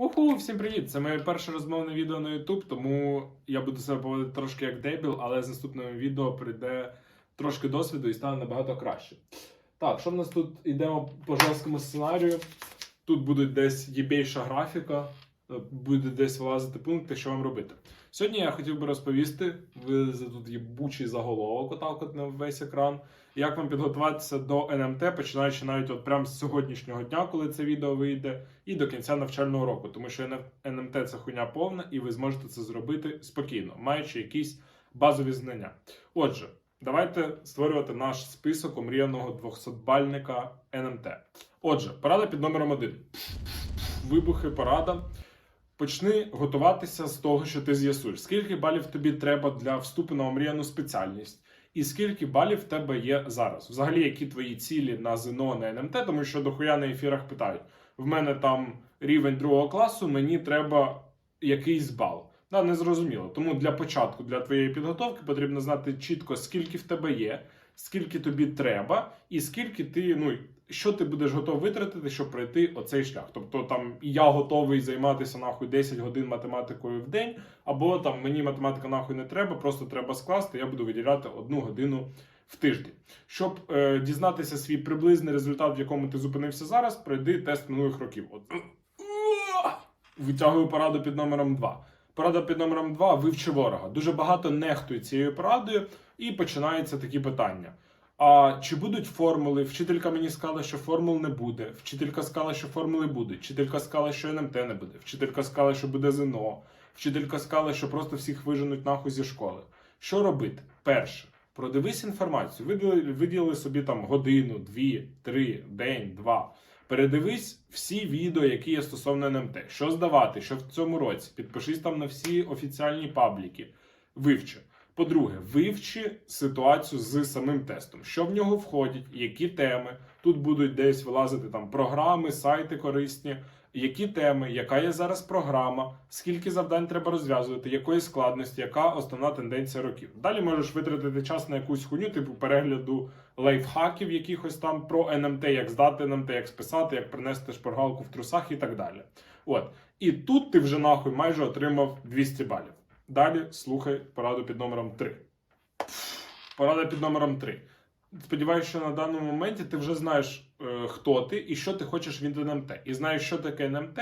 Уху, всім привіт! Це моє перше розмовне відео на YouTube, тому я буду себе поводити трошки як дебіл, але з наступним відео прийде трошки досвіду і стане набагато краще. Так, що в нас тут йдемо по жорсткому сценарію? Тут буде десь єбейша графіка, буде десь вилазити пункти, що вам робити. Сьогодні я хотів би розповісти, ви тут єбучий заголовок, отак от на весь екран. Як вам підготуватися до НМТ, починаючи навіть от прямо з сьогоднішнього дня, коли це відео вийде, і до кінця навчального року, тому що НМТ це хуйня повна, і ви зможете це зробити спокійно, маючи якісь базові знання. Отже, давайте створювати наш список омріяного 200-бальника НМТ. Отже, порада під номером 1. Вибухи порада. Почни готуватися з того, що ти з'ясуєш, скільки балів тобі треба для вступу на омріяну спеціальність, і скільки балів в тебе є зараз. Взагалі, які твої цілі на ЗНО на НМТ, тому що дохуя на ефірах питають: в мене там рівень другого класу, мені треба якийсь бал. Да, не зрозуміло. Тому для початку, для твоєї підготовки потрібно знати чітко, скільки в тебе є, скільки тобі треба, і скільки ти, ну що ти будеш готовий витратити, щоб пройти оцей шлях. Тобто там я готовий займатися нахуй 10 годин математикою в день, або там мені математика нахуй не треба, просто треба скласти. Я буду виділяти одну годину в тиждень. Щоб е, дізнатися свій приблизний результат, в якому ти зупинився зараз, пройди тест минулих років. От витягую пораду під номером 2. Порада під номером 2 вивчи ворога. Дуже багато нехтують цією порадою, і починаються такі питання. А чи будуть формули? Вчителька мені сказала, що формул не буде. Вчителька сказала, що формули будуть. Вчителька сказала, що НМТ не буде. Вчителька сказала, що буде ЗНО. Вчителька сказала, що просто всіх виженуть нахуй зі школи. Що робити? Перше, продивись інформацію. Виділи, виділили собі там годину, дві, три, день, два. Передивись всі відео, які є стосовно НМТ. Що здавати, що в цьому році. Підпишись там на всі офіціальні пабліки. Вивчи. По-друге, вивчи ситуацію з самим тестом, що в нього входять, які теми. Тут будуть десь вилазити там програми, сайти корисні, які теми, яка є зараз програма, скільки завдань треба розв'язувати, якої складності, яка основна тенденція років. Далі можеш витратити час на якусь хуйню, типу перегляду лайфхаків, якихось там про НМТ, як здати НМТ, як списати, як принести шпаргалку в трусах і так далі. От. І тут ти вже нахуй майже отримав 200 балів. Далі слухай пораду під номером 3. Порада під номером 3. Сподіваюся, що на даному моменті ти вже знаєш, е, хто ти і що ти хочеш від НМТ. І знаєш, що таке НМТ,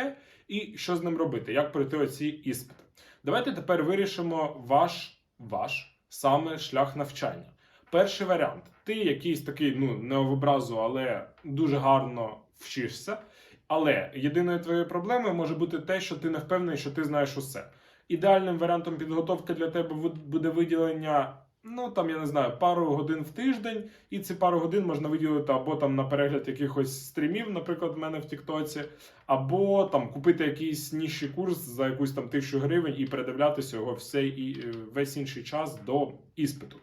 і що з ним робити, як пройти оці іспити. Давайте тепер вирішимо ваш, ваш саме шлях навчання. Перший варіант: ти якийсь такий, ну, не в образу, але дуже гарно вчишся. Але єдиною твоєю проблемою може бути те, що ти не впевнений, що ти знаєш усе. Ідеальним варіантом підготовки для тебе буде виділення, ну там я не знаю, пару годин в тиждень, і ці пару годин можна виділити або там на перегляд якихось стрімів, наприклад, в мене в Тіктоці, або там купити якийсь нижчий курс за якусь там тисячу гривень і передивлятися його все і е, весь інший час до іспиту.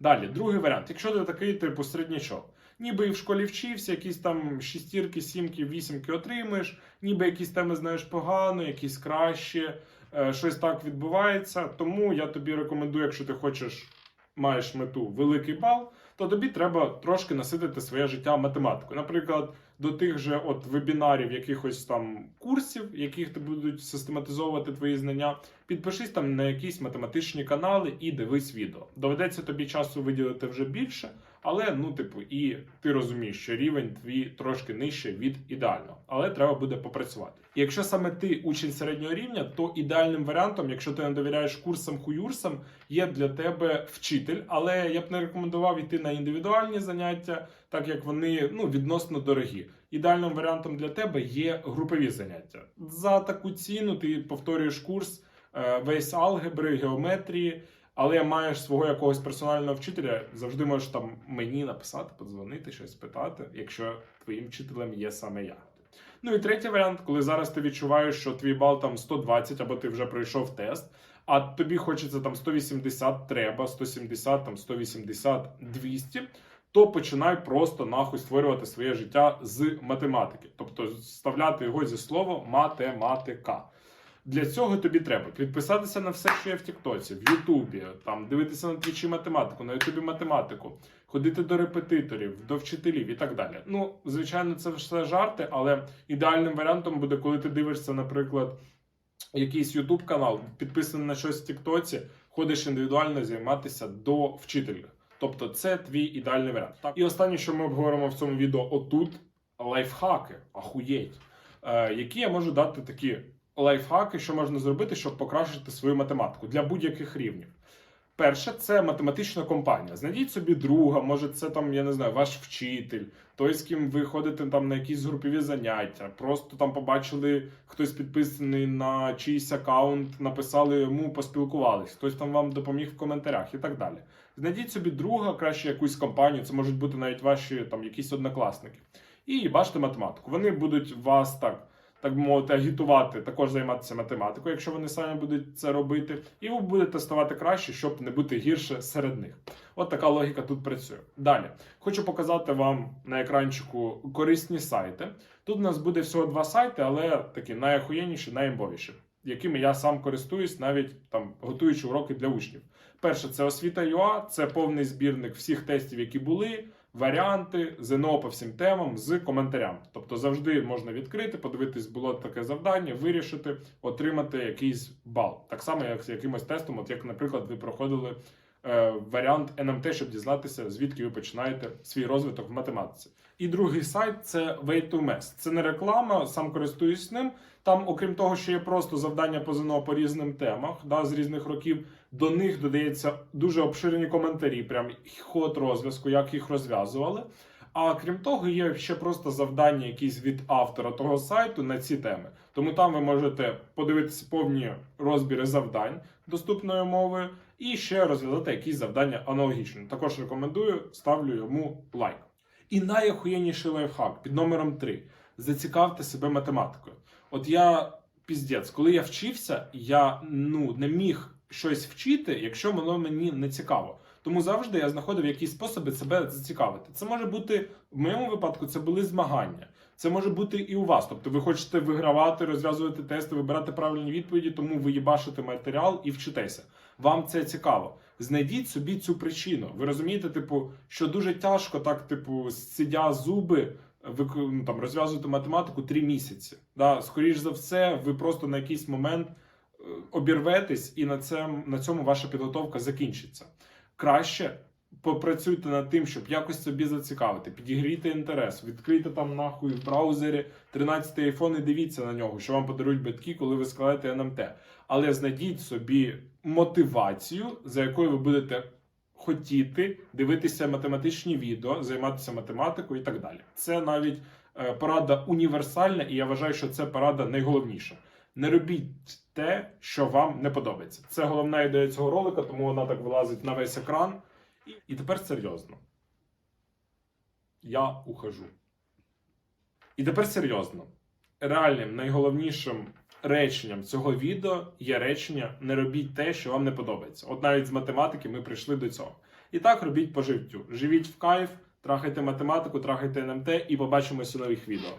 Далі, другий варіант. Якщо ти такий типу середнячок, ніби і в школі вчився, якісь там шістірки, сімки, вісімки отримуєш, ніби якісь теми знаєш погано, якісь краще. Е, щось так відбувається. Тому я тобі рекомендую, якщо ти хочеш, маєш мету великий бал, то тобі треба трошки наситити своє життя математикою. Наприклад, до тих же от вебінарів, якихось там курсів, яких ти будуть систематизовувати твої знання. Підпишись там на якісь математичні канали і дивись відео. Доведеться тобі часу виділити вже більше, але ну, типу, і ти розумієш, що рівень твій трошки нижче від ідеального, але треба буде попрацювати. І якщо саме ти учень середнього рівня, то ідеальним варіантом, якщо ти не довіряєш курсам хуюрсам, є для тебе вчитель, але я б не рекомендував йти на індивідуальні заняття, так як вони ну відносно дорогі. Ідеальним варіантом для тебе є групові заняття. За таку ціну ти повторюєш курс е, весь алгебри, геометрії. Але маєш свого якогось персонального вчителя, завжди можеш там мені написати, подзвонити, щось питати, якщо твоїм вчителем є саме я. Ну і третій варіант, коли зараз ти відчуваєш, що твій бал там 120, або ти вже пройшов тест, а тобі хочеться там 180, треба, 170, там 180, 200, то починай просто нахуй створювати своє життя з математики, тобто вставляти його зі слова математика. Для цього тобі треба підписатися на все, що є в Тіктоці, в Ютубі, там дивитися на твічі математику, на Ютубі математику, ходити до репетиторів, до вчителів і так далі. Ну, звичайно, це все жарти, але ідеальним варіантом буде, коли ти дивишся, наприклад, якийсь YouTube канал, підписаний на щось в Тіктоці, ходиш індивідуально займатися до вчителя. Тобто, це твій ідеальний варіант. Так. І останнє, що ми обговоримо в цьому відео, отут лайфхаки. Ахуєть. Е, які я можу дати такі лайфхаки, що можна зробити, щоб покращити свою математику для будь-яких рівнів. Перше, це математична компанія. Знайдіть собі друга, може, це там, я не знаю, ваш вчитель, той, з ким ви ходите там на якісь групові заняття, просто там побачили хтось підписаний на чийсь аккаунт, написали йому, поспілкувались, хтось там вам допоміг в коментарях і так далі. Знайдіть собі друга, краще якусь компанію, це можуть бути навіть ваші там якісь однокласники. І бачите математику. Вони будуть вас так так би мовити, агітувати, також займатися математикою, якщо вони самі будуть це робити, і ви будете ставати краще, щоб не бути гірше серед них. От така логіка тут працює. Далі хочу показати вам на екранчику корисні сайти. Тут у нас буде всього два сайти, але такі найахуєнніші, найімбовіші, якими я сам користуюсь, навіть там готуючи уроки для учнів. Перше, це освіта.ua, це повний збірник всіх тестів, які були варіанти ЗНО по всім темам з коментарям. Тобто завжди можна відкрити, подивитись, було таке завдання, вирішити, отримати якийсь бал. Так само, як з якимось тестом, от як, наприклад, ви проходили варіант НМТ, щоб дізнатися, звідки ви починаєте свій розвиток в математиці. І другий сайт це Way2Mess. Це не реклама, сам користуюсь ним. Там, окрім того, що є просто завдання по ЗНО по різним темах, да, з різних років, до них додається дуже обширені коментарі, прям ход розв'язку, як їх розв'язували. А крім того, є ще просто завдання якісь від автора того сайту на ці теми. Тому там ви можете подивитися повні розбіри завдань доступною мовою і ще розв'язати якісь завдання аналогічні. Також рекомендую, ставлю йому лайк. І найохуєнніший лайфхак під номером 3. Зацікавте себе математикою. От я піздець, коли я вчився, я ну не міг щось вчити, якщо воно мені не цікаво. Тому завжди я знаходив якісь способи себе зацікавити. Це може бути в моєму випадку, це були змагання. Це може бути і у вас. Тобто ви хочете вигравати, розв'язувати тести, вибирати правильні відповіді, тому ви їбашите матеріал і вчитеся. Вам це цікаво. Знайдіть собі цю причину. Ви розумієте, типу, що дуже тяжко так, типу, сидя зуби. Ви ну, там розв'язуєте математику три місяці. Да, скоріш за все, ви просто на якийсь момент е, обірветесь, і на цьому, на цьому ваша підготовка закінчиться. Краще попрацюйте над тим, щоб якось собі зацікавити, підігрійте інтерес, відкрийте там нахуй в браузері 13 iPhone і дивіться на нього, що вам подарують батьки, коли ви складаєте НМТ. Але знайдіть собі мотивацію, за якою ви будете хотіти дивитися математичні відео, займатися математикою і так далі. Це навіть е, порада універсальна, і я вважаю, що це порада найголовніша. Не робіть те, що вам не подобається. Це головна ідея цього ролика, тому вона так вилазить на весь екран. І, і тепер серйозно. Я ухожу. І тепер серйозно. Реальним найголовнішим реченням цього відео є речення не робіть те, що вам не подобається. От навіть з математики ми прийшли до цього. І так робіть по життю. Живіть в кайф, трахайте математику, трахайте НМТ і побачимося у нових відео.